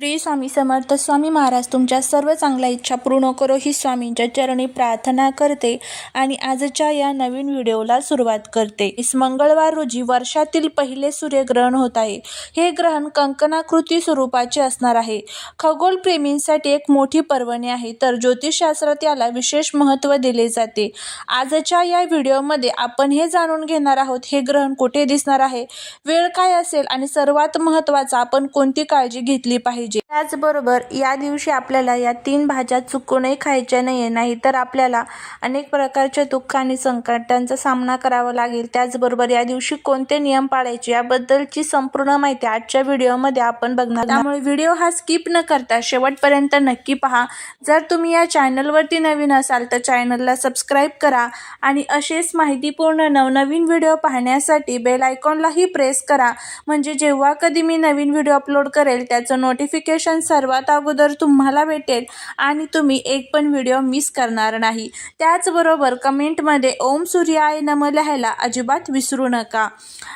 श्री स्वामी समर्थ स्वामी महाराज तुमच्या सर्व चांगल्या इच्छा पूर्ण करो ही स्वामींच्या चरणी प्रार्थना करते आणि आजच्या या नवीन व्हिडिओला सुरुवात करते. इस मंगळवार रोजी वर्षातील पहिले सूर्यग्रहण होत आहे. हे ग्रहण कंकणाकृती स्वरूपाचे असणार आहे. खगोलप्रेमींसाठी एक मोठी पर्वणी आहे. तर ज्योतिषशास्त्रात याला विशेष महत्त्व दिले जाते. आजच्या या व्हिडिओमध्ये आपण हे जाणून घेणार आहोत हे ग्रहण कुठे दिसणार आहे वेळ काय असेल आणि सर्वात महत्त्वाचा आपण कोणती काळजी घेतली पाहिजे? त्याचबरोबर या दिवशी आपल्याला या तीन भाज्या चुकूनही खायच्या नाही तर आपल्याला अनेक प्रकारच्या दुःख आणि संकटांचा सामना करावा लागेल. त्याचबरोबर या दिवशी कोणते नियम पाळायचे याबद्दलची संपूर्ण माहिती आजच्या व्हिडिओमध्ये आपण बघणार त्यामुळे व्हिडिओ हा स्किप न करता शेवटपर्यंत नक्की पहा. जर तुम्ही या चॅनलवरती नवीन असाल तर चॅनलला सबस्क्राईब करा आणि असेच माहितीपूर्ण नवनवीन व्हिडिओ पाहण्यासाठी बेल आयकॉनलाही प्रेस करा. म्हणजे जेव्हा कधी मी नवीन व्हिडिओ अपलोड करेल त्याचं नोटिफिकेशन सर्वात अगोदर तुम्हाला भेटेल आणि तुम्ही एक पण व्हिडिओ मिस करणार नाही. त्याचबरोबर कमेंटमध्ये ओम सूर्याय नम लिहायला अजिबात विसरू नका.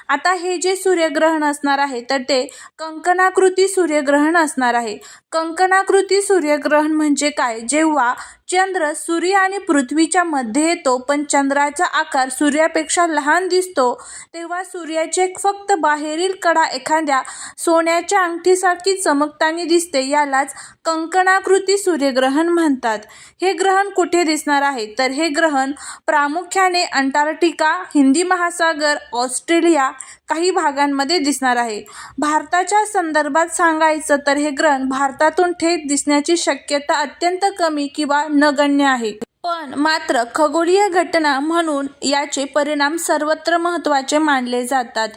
आता हे जे सूर्यग्रहण असणार आहे तर ते कंकणाकृती सूर्यग्रहण असणार आहे. कंकणाकृती सूर्यग्रहण म्हणजे काय? जेव्हा चंद्र सूर्य आणि पृथ्वीच्या मध्ये येतो पण चंद्राचा आकार सूर्यापेक्षा लहान दिसतो. तेव्हा सूर्याचे फक्त बाहेरील कडा एखाद्या सोन्याच्या अंगठीसारखी चमकतानी दिसते यालाच कंकणाकृती सूर्यग्रहण म्हणतात. हे ग्रहण कुठे दिसणार आहे? तर हे ग्रहण प्रामुख्याने अंटार्क्टिका हिंदी महासागर ऑस्ट्रेलिया काही भागांमध्ये दिसणार आहे. भारताच्या संदर्भात सांगायचं तर हे ग्रहण भारतातून थेट दिसण्याची शक्यता अत्यंत कमी किंवा नगण्य आहे. पण मात्र खगोलीय घटना म्हणून याचे परिणाम सर्वत्र महत्त्वाचे मानले जातात.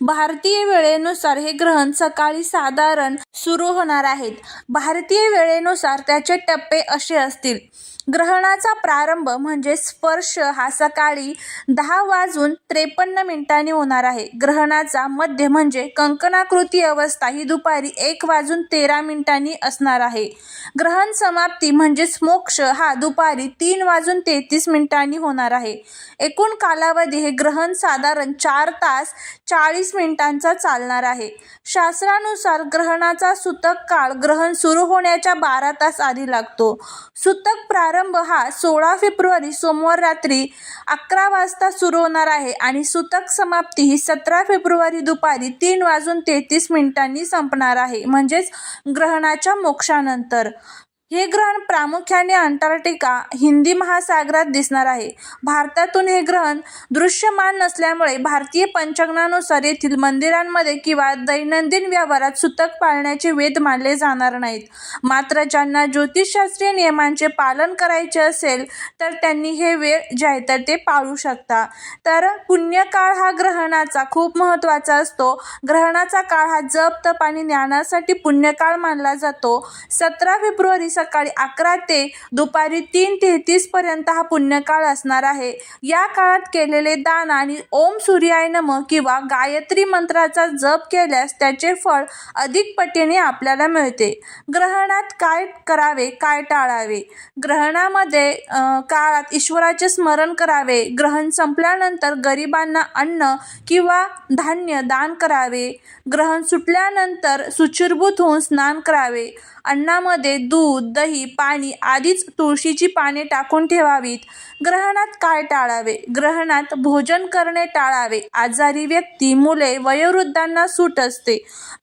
भारतीय वेळेनुसार हे ग्रहण सकाळी साधारण सुरू होणार आहेत. भारतीय वेळेनुसार त्याचे टप्पे असे असतील. ग्रहणाचा प्रारंभ म्हणजे स्पर्श हा सकाळी दहा वाजून त्रेपन्न मिनिटांनी होणार आहे. ग्रहणाचा मध्य म्हणजे कंकणाकृती अवस्था ही दुपारी एक वाजून तेरा मिनिटांनी असणार आहे. ग्रहण समाप्ती म्हणजेच मोक्ष हा दुपारी तीन वाजून तेहतीस मिनिटांनी होणार आहे. एकूण कालावधी हे ग्रहण साधारण चार तास चाळीस मिनिटांचा चालणार आहे. शास्त्रानुसार ग्रहणाचा सुतक काळ ग्रहण सुरू होण्याच्या बारा तास आधी लागतो. सुतक प्रारंभ हा सोळा फेब्रुवारी सोमवार रात्री अकरा वाजता सुरू होणार आहे आणि सुतक समाप्ती ही सतरा फेब्रुवारी दुपारी तीन वाजून तेहतीस मिनिटांनी संपणार आहे. म्हणजेच ग्रहणाच्या मोक्षानंतर. हे ग्रहण प्रामुख्याने अंटार्क्टिका हिंदी महासागरात दिसणार आहे. भारतातून हे ग्रहण दृश्यमान नसल्यामुळे भारतीय पंचांगानुसार येथील मंदिरांमध्ये किंवा दैनंदिन व्यवहारात सुतक पाळण्याचे वेध मानले जाणार नाहीत. मात्र ज्यांना ज्योतिषशास्त्रीय नियमांचे पालन करायचे असेल तर त्यांनी हे वेळ जे आहे तर ते पाळू शकता. तर पुण्यकाळ हा ग्रहणाचा खूप महत्त्वाचा असतो. ग्रहणाचा काळ हा जप तप आणि ज्ञानासाठी पुण्यकाळ मानला जातो. सतरा फेब्रुवारी सकाळी अकरा ते दुपारी तीन तेहतीस पर्यंत हा पुण्यकाळ असणार आहे. या काळात केलेले दान आणि ओम सूर्याय नम किंवा गायत्री मंत्राचा जप केल्यास त्याचे फळ अधिक पटीने आपल्याला मिळते. ग्रहणात काय करावे काय टाळावे? ग्रहणामध्ये काळात ईश्वराचे स्मरण करावे. ग्रहण संपल्यानंतर गरिबांना अन्न किंवा धान्य दान करावे. ग्रहण सुटल्यानंतर सुचिरभूत होऊन स्नान करावे. अन्नामध्ये दूध दही पाणी आधीच तुळशीची पाने टाकून ठेवावीत. ग्रहणात काय टाळावे? ग्रहणात भोजन करणे टाळावे. आजारी व्यक्ती मुले वयोवृद्धांना सूट असते.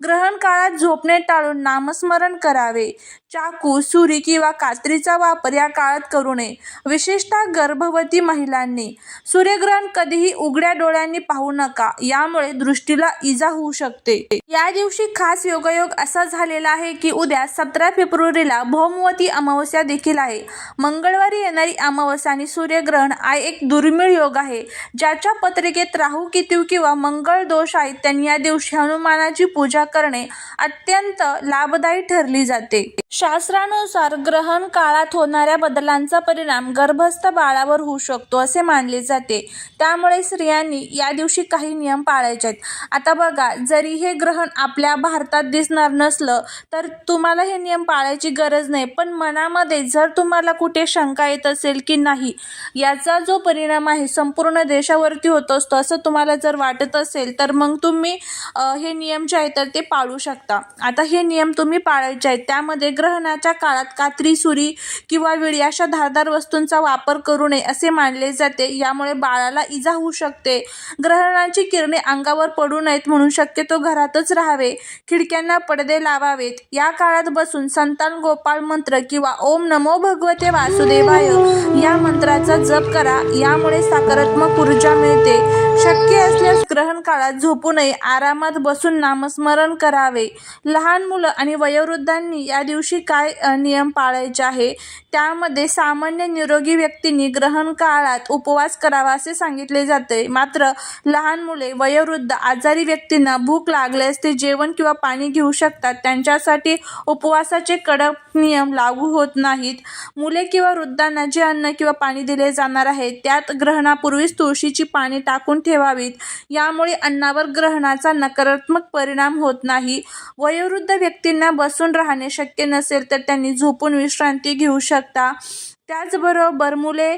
ग्रहण काळात झोपणे टाळून नामस्मरण करावे. चाकू सुरी किंवा कात्रीचा वापर या काळात करू नये. विशेषतः गर्भवती महिलांनी. सूर्यग्रहण कधीही उघड्या डोळ्यांनी पाहू नका. यामुळे दृष्टीला इजा होऊ शकते. या दिवशी खास योगायोग असा झालेला आहे की उद्या सतरा फेब्रुवारीला भौमवती अमावस्या देखील आहे. मंगळवारी येणारी अमावस्या आणि सूर्यग्रहण हा एक दुर्मिळ योग आहे. ज्याच्या पत्रिकेत राहू कितीव किंवा मंगळ दोष आहेत त्यांनी या दिवशी हनुमानाची पूजा करणे अत्यंत लाभदायी ठरली जाते. शास्त्रानुसार ग्रहण काळात होणाऱ्या बदलांचा परिणाम गर्भस्थ बाळावर होऊ शकतो असे मानले जाते. त्यामुळे स्त्रियांनी या दिवशी काही नियम पाळायचे आहेत. आता बघा जरी हे ग्रहण आपल्या भारतात दिसणार नसलं तर तुम्हाला हे नियम पाळायची गरज नाही. पण मनामध्ये जर तुम्हाला कुठे शंका येत असेल की नाही याचा जो परिणाम आहे संपूर्ण देशावरती होत असतो असं तुम्हाला जर वाटत असेल तर मग तुम्ही हे नियम जे आहेत तर ते पाळू शकता. आता हे नियम तुम्ही पाळायचे आहेत. त्यामध्ये ग्रह ग्रहणाच्या काळात कात्री सुरी किंवा विळी अशा धारदार वस्तूंचा वापर करू नये असे मानले जाते. यामुळे बाळाला इजा होऊ शकते. ग्रहणाची किरणे अंगावर पडू नयेत म्हणून शक्यतो घरातच राहावे. खिडक्यांना पडदे लावावेत. या काळात बसून संतान गोपाळ मंत्र किंवा ओम नमो भगवते वासुदेवाय या मंत्राचा जप करा. यामुळे सकारात्मक ऊर्जा मिळते. शक्य असल्यास ग्रहण काळात झोपू नये आरामात बसून नामस्मरण करावे. लहान मुलं आणि वयोवृद्धांनी या दिवशी काय नियम पाळायचे आहे? त्यामध्ये सामान्य निरोगी व्यक्तींनी ग्रहण काळात उपवास करावा असे सांगितले जाते. मात्र लहान मुले वयोवृद्ध आजारी व्यक्तींना भूक लागल्यास ते जेवण किंवा पाणी घेऊ शकतात. त्यांच्यासाठी उपवासाचे कडक नियम लागू होत नाहीत. मुले किंवा वृद्धांना जे अन्न किंवा पाणी दिले जाणार आहे त्यात ग्रहणापूर्वीच तुळशीची पाने टाकून ठेवावीत. यामुळे अन्नावर ग्रहणाचा नकारात्मक परिणाम होत नाही. वयोवृद्ध व्यक्तींना बसून राहणे शक्य नसेल तर त्यांनी झोपून विश्रांती घेऊ शकता. त्याचबरोबर मुले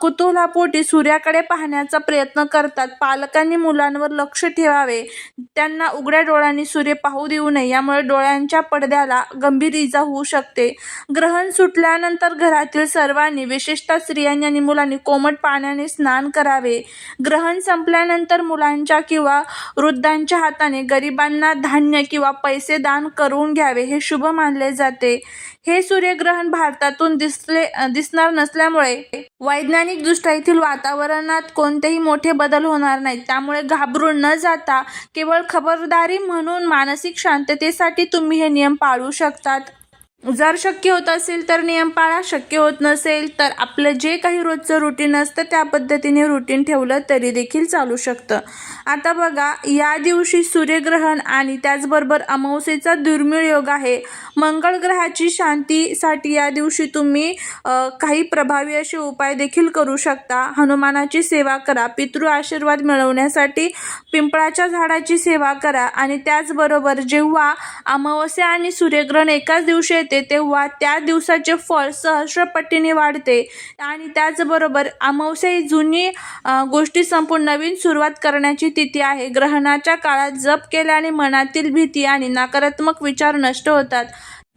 कुतूहलापोटी सूर्याकडे पाहण्याचा प्रयत्न करतात. पालकांनी मुलांवर लक्ष ठेवावे. त्यांना उघड्या डोळ्यांनी सूर्य पाहू देऊ नये. यामुळे डोळ्यांच्या पडद्याला गंभीर इजा होऊ शकते. ग्रहण सुटल्यानंतर घरातील सर्वांनी विशेषतः स्त्रियांनी आणि मुलांनी कोमट पाण्याने स्नान करावे. ग्रहण संपल्यानंतर मुलांच्या किंवा वृद्धांच्या हाताने गरिबांना धान्य किंवा पैसे दान करून घ्यावे हे शुभ मानले जाते. हे सूर्यग्रहण भारतातून दिसले दिसणार नसल्यामुळे वैज्ञानिक दृष्ट्या येथील वातावरणात कोणतेही मोठे बदल होणार नाहीत. त्यामुळे घाबरून न जाता केवळ खबरदारी म्हणून मानसिक शांततेसाठी तुम्ही हे नियम पाळू शकतात. जर शक्य होत असेल तर नियम पाळा. शक्य होत नसेल तर आपलं जे काही रोजचं रुटीन असतं त्या पद्धतीने रुटीन ठेवलं तरी देखील चालू शकतं. आता बघा या दिवशी सूर्यग्रहण आणि त्याचबरोबर अमावस्येचा दुर्मिळ योग आहे. मंगळ ग्रहाची शांतीसाठी या दिवशी तुम्ही काही प्रभावी असे उपाय देखील करू शकता. हनुमानाची सेवा करा पितृ आशीर्वाद मिळवण्यासाठी पिंपळाच्या झाडाची सेवा करा आणि त्याचबरोबर जेव्हा अमावस्या आणि सूर्यग्रहण एकाच दिवशी येते तेव्हा त्या दिवसाचे फळ सहस्रपटीने वाढते. आणि त्याचबरोबर अमावस्या ही जुनी गोष्टी संपून नवीन सुरुवात करण्याची तिथी आहे. ग्रहणाच्या काळात जप केल्याने मनातील भीती आणि नकारात्मक विचार नष्ट होतात.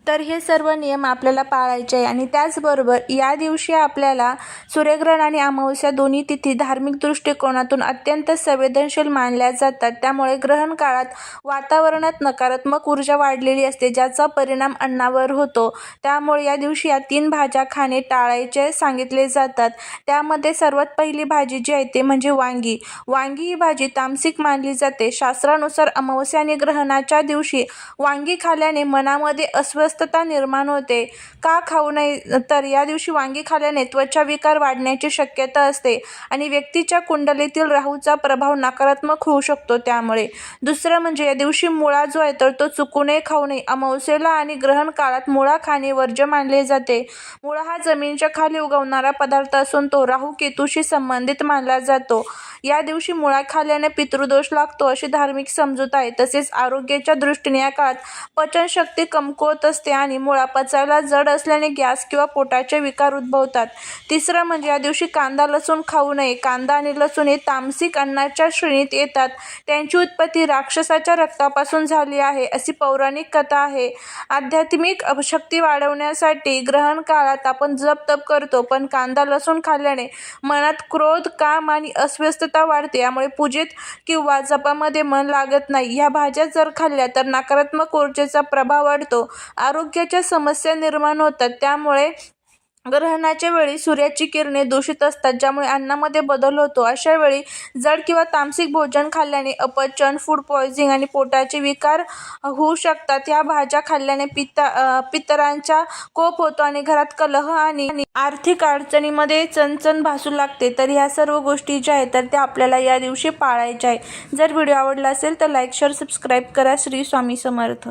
तर हे सर्व नियम आपल्याला पाळायचे आहे. आणि त्याचबरोबर या दिवशी आपल्याला सूर्यग्रहण आणि अमावस्या दोन्ही तिथी धार्मिक दृष्टिकोनातून अत्यंत संवेदनशील मानल्या जातात. त्यामुळे ग्रहण काळात वातावरणात नकारात्मक ऊर्जा वाढलेली असते ज्याचा परिणाम अन्नावर होतो. त्यामुळे या दिवशी या तीन भाज्या खाणे टाळायचे सांगितले जातात. त्यामध्ये सर्वात पहिली भाजी जी आहे ते म्हणजे वांगी. वांगी ही भाजी तामसिक मानली जाते. शास्त्रानुसार अमावस्या आणि ग्रहणाच्या दिवशी वांगी खाल्ल्याने मनामध्ये अस्वस्थता निर्माण होते. का खाऊ नये? तर या दिवशी वांगी खाल्याने त्वचा विकार वाढण्याची शक्यता असते आणि व्यक्तीच्या कुंडलीतील राहूचा प्रभाव नकारात्मक होऊ शकतो त्यामुळे. दुसरं म्हणजे या दिवशी मुळा जो आहे तर तो चुकू नये खाऊ नये. अमावस्येला आणि ग्रहण काळात मुळा खाणे वर्ज्य मानले जाते. मुळा हा जमिनीच्या खाली उगवणारा पदार्थ असून तो राहू केतूशी संबंधित मानला जातो. या दिवशी मुळा खाल्ल्याने पितृदोष लागतो अशी धार्मिक समजूत आहे. तसेच आरोग्याच्या दृष्टीने या काळात पचनशक्ती कमकुवत असते. आणि मुळा पचायला जड असल्याने गॅस किंवा पोटाचे विकार उद्भवतात. तिसरं म्हणजे या दिवशी कांदा लसूण खाऊ नये. कांदा आणि लसूण हे तामसिक अन्नाच्या श्रेणीत येतात. त्यांची उत्पत्ती राक्षसाच्या रक्तापासून झाली आहे अशी पौराणिक कथा आहे. आध्यात्मिक शक्ती वाढवण्यासाठी ग्रहण काळात आपण जप तप करतो पण कांदा लसूण खाल्ल्याने मनात क्रोध काम आणि अस्वस्थता वाढते. यामुळे पूजेत किंवा जपामध्ये मन लागत नाही. ह्या भाज्या जर खाल्ल्या तर नकारात्मक ऊर्जेचा प्रभाव वाढतो. आरोग्याच्या समस्या निर्माण होतात. त्यामुळे ग्रहणाच्या वेळी सूर्याची किरणे दूषित असतात ज्यामुळे अन्नामध्ये बदल होतो. अशा वेळी जड किंवा तामसिक भोजन खाल्ल्याने अपचन फूड पॉइझिंग आणि पोटाचे विकार होऊ शकतात. या भाज्या खाल्ल्याने पित्त पितरांचा कोप होतो आणि घरात कलह आणि आणि आर्थिक अडचणीमध्ये चणचण भासू लागते. तर ह्या सर्व गोष्टी ज्या आहेत तर त्या आपल्याला या दिवशी पाळायच्या आहे जर व्हिडिओ आवडला असेल तर लाईक शेअर सबस्क्राईब करा. श्री स्वामी समर्थ.